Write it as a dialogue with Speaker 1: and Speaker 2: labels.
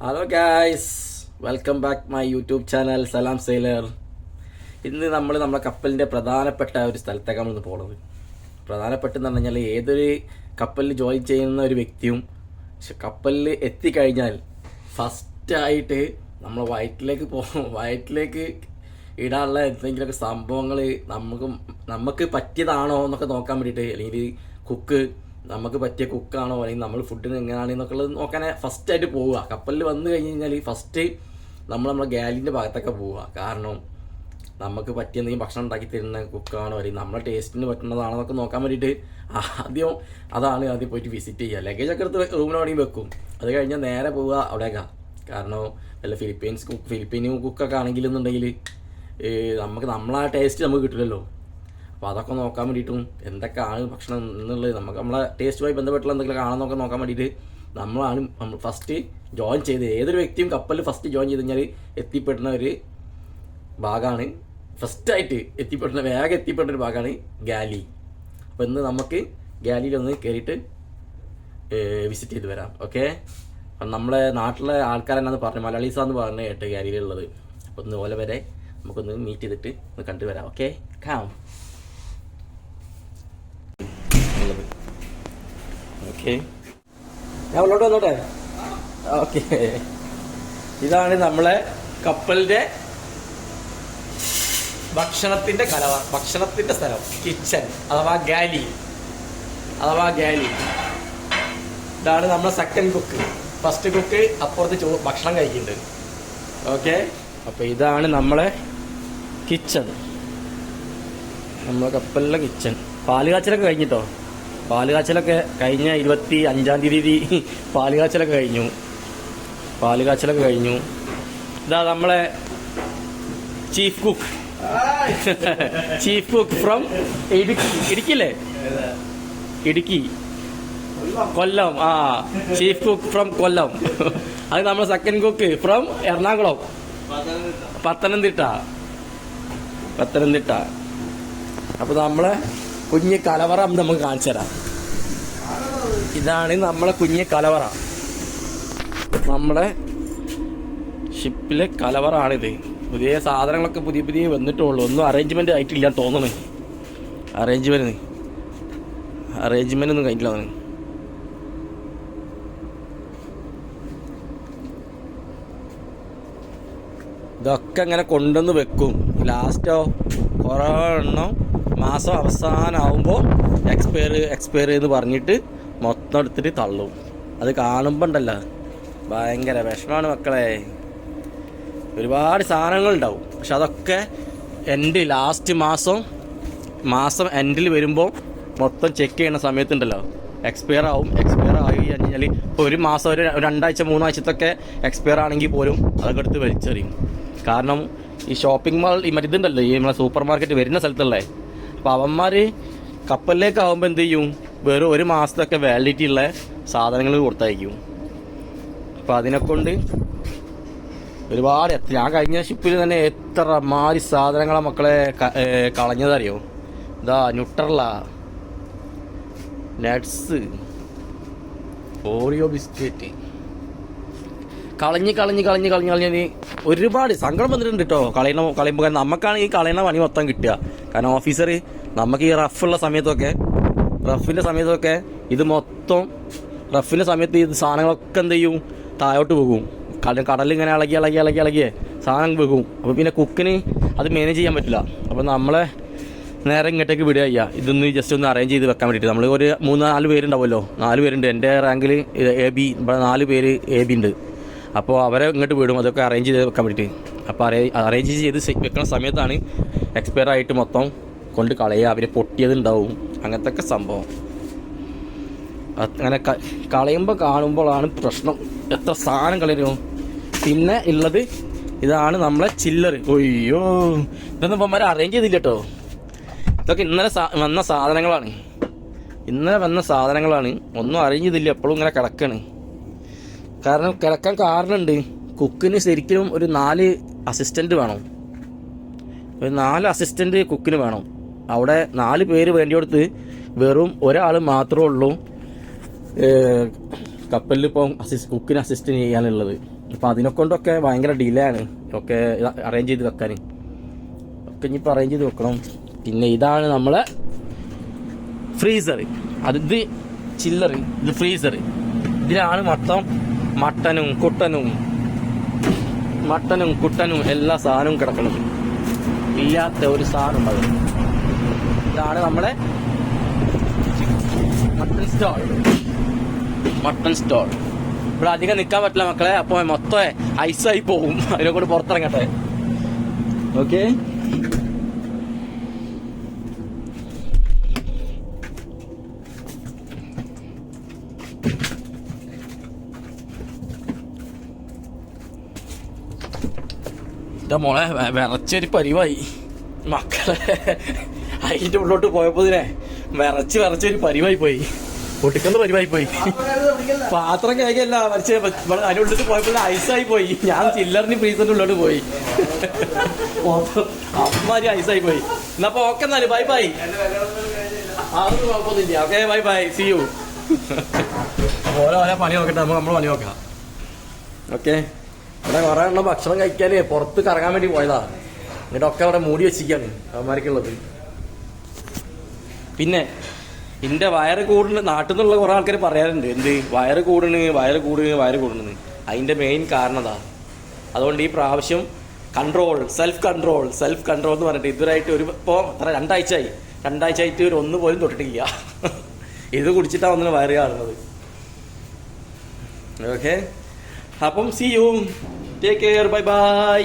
Speaker 1: Hello guys welcome back my YouTube channel Salam sailor ഇന്ന് നമ്മൾ നമ്മുടെ കപ്പലിന്റെ പ്രധാനപ്പെട്ട ഒരു സ്ഥലത്തേക്കാണ് ഇന്ന് പോണത്. പ്രധാനപ്പെട്ടെന്ന് പറഞ്ഞു കഴിഞ്ഞാൽ ഏതൊരു കപ്പലിൽ ജോയിൻ ചെയ്യുന്ന ഒരു വ്യക്തിയും കപ്പലിൽ എത്തിക്കഴിഞ്ഞാൽ ഫസ്റ്റായിട്ട് നമ്മൾ വയറ്റിലേക്ക് പോ വയറ്റിലേക്ക് ഇടാനുള്ള എന്തെങ്കിലുമൊക്കെ സംഭവങ്ങൾ നമുക്ക് നമുക്ക് പറ്റിയതാണോ എന്നൊക്കെ നോക്കാൻ വേണ്ടിയിട്ട് അല്ലെങ്കിൽ കുക്ക് നമുക്ക് പറ്റിയ കുക്കാണോ അല്ലെങ്കിൽ നമ്മൾ ഫുഡിന് എങ്ങനെയാണെന്നൊക്കെ എന്നൊക്കെയുള്ളത് നോക്കാനേ ഫസ്റ്റ് ആയിട്ട് പോവുക. കപ്പലിൽ വന്നു കഴിഞ്ഞ് കഴിഞ്ഞാൽ ഫസ്റ്റ് നമ്മൾ നമ്മുടെ ഗാലിന്റെ ഭാഗത്തൊക്കെ പോവുക. കാരണം നമുക്ക് പറ്റിയ എന്തെങ്കിലും ഭക്ഷണം ഉണ്ടാക്കി തരുന്ന കുക്കാണോ അല്ലെങ്കിൽ നമ്മുടെ ടേസ്റ്റിന് പറ്റുന്നതാണോ എന്നൊക്കെ നോക്കാൻ വേണ്ടിയിട്ട് ആദ്യം അതാണ് ആദ്യം പോയിട്ട് വിസിറ്റ് ചെയ്യുക. ലഗേജ് ഒക്കെ എടുത്ത് റൂമിന് വേണമെങ്കിൽ വെക്കും. അത് കഴിഞ്ഞാൽ നേരെ പോവുക അവിടേക്കാണ് കാരണം വല്ല ഫിലിപ്പീൻസ് കുക്ക് ഫിലിപ്പീൻ കുക്കൊക്കെ ആണെങ്കിലെന്നുണ്ടെങ്കിൽ നമുക്ക് നമ്മളാ ടേസ്റ്റ് നമുക്ക് കിട്ടില്ലല്ലോ. അപ്പോൾ അതൊക്കെ നോക്കാൻ വേണ്ടിയിട്ടും എന്തൊക്കെയാണ് ഭക്ഷണം എന്നുള്ളത് നമുക്ക് നമ്മളെ ടേസ്റ്റുമായി ബന്ധപ്പെട്ടുള്ള എന്തെങ്കിലും കാണാമെന്നൊക്കെ നോക്കാൻ വേണ്ടിയിട്ട് നമ്മളാണ് നമ്മൾ ഫസ്റ്റ് ജോയിൻ ചെയ്ത് ഏതൊരു വ്യക്തിയും കപ്പലിൽ ഫസ്റ്റ് ജോയിൻ ചെയ്ത് കഴിഞ്ഞാൽ എത്തിപ്പെടുന്ന ഒരു ഭാഗമാണ് ഫസ്റ്റായിട്ട് എത്തിപ്പെടുന്ന വേഗം എത്തിപ്പെടുന്ന ഒരു ഭാഗമാണ് ഗാലി. അപ്പോൾ ഇന്ന് നമുക്ക് ഗാലിയിലൊന്ന് കയറിയിട്ട് വിസിറ്റ് ചെയ്ത് വരാം. ഓക്കെ നമ്മളെ നാട്ടിലെ ആൾക്കാരെന്നാന്ന് പറഞ്ഞു മലയാളീസാന്ന് പറഞ്ഞു കേട്ട് ഗാലിയിലുള്ളത്. അപ്പോൾ ഒന്ന് ഓല വരെ നമുക്കൊന്ന് മീറ്റ് ചെയ്തിട്ട് ഒന്ന് കണ്ടുവരാം ഓക്കെ കാം ഓക്കെ ഞാൻ ഉള്ളോട്ട് വന്നോട്ടെ? ഓക്കെ ഇതാണ് നമ്മളെ കപ്പലിന്റെ ഭക്ഷണത്തിന്റെ കലവ ഭക്ഷണത്തിന്റെ സ്ഥലം കിച്ചൺ അഥവാ ഗാലി അഥവാ ഗാലി ഇതാണ് നമ്മളെ സെക്കൻഡ് കുക്ക് ഫസ്റ്റ് കുക്ക് അപ്പുറത്ത് ചോ ഭക്ഷണം കഴിക്കുന്നുണ്ട്. ഓക്കെ അപ്പൊ ഇതാണ് നമ്മളെ കിച്ചൺ നമ്മളെ കപ്പലിലെ കിച്ചൺ പാൽ കാച്ചലൊക്കെ കഴിഞ്ഞിട്ടോ? പാൽ കാച്ചലൊക്കെ കഴിഞ്ഞ ഇരുപത്തി അഞ്ചാം തീയതി പാൽ കാച്ചലൊക്കെ കഴിഞ്ഞു. പാൽ കാച്ചലൊക്കെ കഴിഞ്ഞു. ഇതാ നമ്മളെ chief cook. Chief cook from Idukki. ഇടുക്കില്ലേ Idukki. Kollam. ആ ചീഫ് കുക്ക് ഫ്രം കൊല്ലം. അത് നമ്മളെ second cook from Ernakulam. Pathanamthitta. Pathanamthitta. അപ്പൊ നമ്മളെ കുഞ്ഞ് കലവറ നമുക്ക് കാണിച്ചു തരാം. ഇതാണ് നമ്മളെ കുഞ്ഞ് കലവറ. നമ്മളെ ഷിപ്പിലെ കലവറാണിത്. പുതിയ സാധനങ്ങളൊക്കെ പുതിയ പുതിയ വന്നിട്ടുള്ളൂ. ഒന്നും അറേഞ്ച്മെന്റ് ആയിട്ടില്ല തോന്നണേ അറേഞ്ച്മെന്റ് അറേഞ്ച്മെന്റ് ഒന്നും കഴിഞ്ഞില്ല തോന്നുന്നു. ഇതൊക്കെ ഇങ്ങനെ കൊണ്ടുവന്ന് വെക്കും. ലാസ്റ്റോ കുറേ എണ്ണം മാസം അവസാനമാകുമ്പോൾ എക്സ്പയർ എക്സ്പയർ എന്ന് പറഞ്ഞിട്ട് മൊത്തം എടുത്തിട്ട് തള്ളും. അത് കാണുമ്പോൾ ഉണ്ടല്ലോ ഭയങ്കര വിഷമാണ് മക്കളെ. ഒരുപാട് സാധനങ്ങൾ ഉണ്ടാവും. പക്ഷെ അതൊക്കെ എൻഡ് ലാസ്റ്റ് മാസം മാസം എൻഡിൽ വരുമ്പോൾ മൊത്തം ചെക്ക് ചെയ്യുന്ന സമയത്തുണ്ടല്ലോ എക്സ്പയർ ആവും എക്സ്പയർ ആയി കഴിഞ്ഞാൽ ഇപ്പോൾ ഒരു മാസം ഒരു രണ്ടാഴ്ച മൂന്നാഴ്ചത്തൊക്കെ എക്സ്പയർ ആണെങ്കിൽ പോലും അതൊക്കെ എടുത്ത് വലിച്ചെറിയും. കാരണം ഈ ഷോപ്പിംഗ് മാൾ ഈ മറ്റിതുണ്ടല്ലോ ഈ നമ്മളെ സൂപ്പർ മാർക്കറ്റ് വരുന്ന സ്ഥലത്തല്ലേ അപ്പോൾ അവന്മാർ കപ്പലിലേക്ക് ആകുമ്പോൾ എന്ത് ചെയ്യും? വെറും ഒരു മാസത്തൊക്കെ വാലിഡിറ്റി ഉള്ള സാധനങ്ങൾ കൊടുത്തയക്കും. അപ്പോൾ അതിനെക്കൊണ്ട് ഒരുപാട് ഞാൻ കഴിഞ്ഞ ഷിപ്പിൽ തന്നെ എത്ര മാതിരി സാധനങ്ങളെ മക്കളെ കളഞ്ഞതറിയോ? ഇതാ ന്യൂട്രല്ല നട്സ് ഓറിയോ ബിസ്ക്കറ്റ് കളഞ്ഞ് കളഞ്ഞ് കളഞ്ഞ് കളഞ്ഞ് കളഞ്ഞ് ഒരുപാട് സങ്കടം വന്നിട്ടുണ്ട് കേട്ടോ കളയണ കളയുമ്പോൾ കാരണം നമുക്കാണ് ഈ കളയണ പണി മൊത്തം കിട്ടുക. കാരണം ഓഫീസർ നമുക്ക് ഈ റഫുള്ള സമയത്തൊക്കെ റഫിന്റെ സമയത്തൊക്കെ ഇത് മൊത്തം റഫിന്റെ സമയത്ത് ഈ സാധനങ്ങളൊക്കെ എന്ത് ചെയ്യും? താഴോട്ട് പോകും. കടൽ ഇങ്ങനെ ഇളകി ഇളകി ഇളകി ഇളകിയേ സാധനം വെക്കും അപ്പോൾ പിന്നെ കുക്കിന് അത് മാനേജ് ചെയ്യാൻ പറ്റില്ല. അപ്പോൾ നമ്മളെ നേരെ ഇങ്ങോട്ടേക്ക് വിടുക ചെയ്യുക ഇതൊന്ന് ജസ്റ്റ് ഒന്ന് അറേഞ്ച് ചെയ്ത് വെക്കാൻ വേണ്ടിയിട്ട്. നമ്മൾ ഒരു മൂന്ന് നാല് പേരുണ്ടാവുമല്ലോ. നാല് പേരുണ്ട്. എന്റെ റാങ്കിൽ എ ബി ഇവിടെ നാല് പേര് എ ബി ഉണ്ട്. അപ്പോൾ അവരെ ഇങ്ങോട്ട് വിടും അതൊക്കെ അറേഞ്ച് ചെയ്ത് വെക്കാൻ വേണ്ടിയിട്ട് അപ്പോൾ അറേ അറേഞ്ച് ചെയ്ത് വെക്കുന്ന സമയത്താണ് എക്സ്പയർ ആയിട്ട് മൊത്തം കൊണ്ട് കളയുക. അവർ പൊട്ടിയതുണ്ടാവും. അങ്ങനത്തെ ഒക്കെ സംഭവം. അങ്ങനെ കളയുമ്പോൾ കാണുമ്പോഴാണ് പ്രശ്നം. എത്ര സാധനം കളയുമോ പിന്നെ ഉള്ളത് ഇതാണ് നമ്മളെ ചില്ലർ ഒയ്യോ ഇതൊന്നും ഇപ്പം അറേഞ്ച് ചെയ്തില്ല കേട്ടോ ഇതൊക്കെ ഇന്നലെ വന്ന സാധനങ്ങളാണ്. ഇന്നലെ വന്ന സാധനങ്ങളാണ്. ഒന്നും അറേഞ്ച് ചെയ്തില്ല. എപ്പോഴും ഇങ്ങനെ കിടക്കാണ്. കാരണം കിടക്കാൻ കാരണമുണ്ട്. കുക്കിന് ശരിക്കും ഒരു നാല് അസിസ്റ്റന്റ് വേണം. ഒരു നാല് അസിസ്റ്റന്റ് കുക്കിന് വേണം. അവിടെ നാല് പേര് വേണ്ടിയെടുത്ത് വെറും ഒരാൾ മാത്രമേ ഉള്ളൂ. കപ്പലിൽ ഇപ്പം അസിസ്റ്റ് കുക്കിന് അസിസ്റ്റ് ചെയ്യാനുള്ളത്. അപ്പം അതിനെ കൊണ്ടൊക്കെ ഭയങ്കര ഡിലേ ആണ്. ഒക്കെ അറേഞ്ച് ചെയ്ത് വെക്കാൻ. ഒക്കെ ഇനിയിപ്പോൾ അറേഞ്ച് ചെയ്ത് വെക്കണം. പിന്നെ ഇതാണ് നമ്മളെ ഫ്രീസർ അത് ഇത് ചില്ലറ് ഇത് ഫ്രീസർ ഇതിലാണ് മൊത്തം മട്ടനും കുട്ടനും മട്ടനും കുട്ടനും എല്ലാ സാധനവും കിടക്കണം ഇല്ലാത്ത ഒരു സാധനം അത് ഇതാണ് നമ്മളെ മട്ടൺ സ്റ്റോൾ. Mutton stall. ഇവിടെ അധികം നിൽക്കാൻ പറ്റില്ല മക്കളെ. അപ്പോൾ മൊത്തം ഐസായി പോകും അതിനെ കൊണ്ട് പുറത്തിറങ്ങട്ടെ. ഓക്കെ? എന്റെ മോളെ വിറച്ചൊരു പരിവായി. മക്കളെ അതിന്റെ ഉള്ളോട്ട് പോയപ്പോതിനെ വിറച്ച് വിറച്ചൊരു പരിവായി പോയി. പൊട്ടിക്കുന്ന പരിവായി പോയി. പാത്രം കേൾക്കല്ല വരച്ച് അതിന്റെ ഉള്ളിൽ പോയപ്പോൾ ഐസായി പോയി. ഞാൻ ചില്ലറിന് ഫ്രീസറിന്റെ ഉള്ളോട്ട് പോയി. അമ്മാരി ഐസായി പോയി. എന്നപ്പോ ഓക്കെ എന്നാൽ ബൈ ബൈ. അതൊന്നും കുഴപ്പമൊന്നുമില്ല. Okay bye bye. See you ഓരോ ഓരോ പണി നോക്കട്ടെ നമ്മൾ നമ്മൾ പണി നോക്കാം. ഓക്കെ? ഇവിടെ കുറെ എണ്ണം ഭക്ഷണം കഴിക്കാനേ പുറത്ത് കറങ്ങാൻ വേണ്ടി പോയതാ. എന്നിട്ടൊക്കെ അവിടെ മൂടി വെച്ചിരിക്കാണ് അവന്മാർക്കുള്ളത്. പിന്നെ എന്റെ വയറ് കൂടുന്ന നാട്ടിൽ നിന്നുള്ള കുറെ ആൾക്കാർ പറയാറുണ്ട് എന്ത്? വയറ് കൂടണ് വയറ് കൂടണ് വയറ് കൂടണെന്ന് അതിന്റെ മെയിൻ കാരണം അതാ. അതുകൊണ്ട് ഈ പ്രാവശ്യം control self control self control എന്ന് പറഞ്ഞിട്ട് ഇതുവരായിട്ട് ഒരു ഇപ്പോൾ എത്ര? രണ്ടാഴ്ച ആയി രണ്ടാഴ്ച ആയിട്ട് ഒരു ഒന്ന് പോലും തൊട്ടിട്ടില്ല. ഇത് കുടിച്ചിട്ടാ ഒന്നിന് വയറ് കാണുന്നത്. ഓക്കെ അപ്പം see you take care bye bye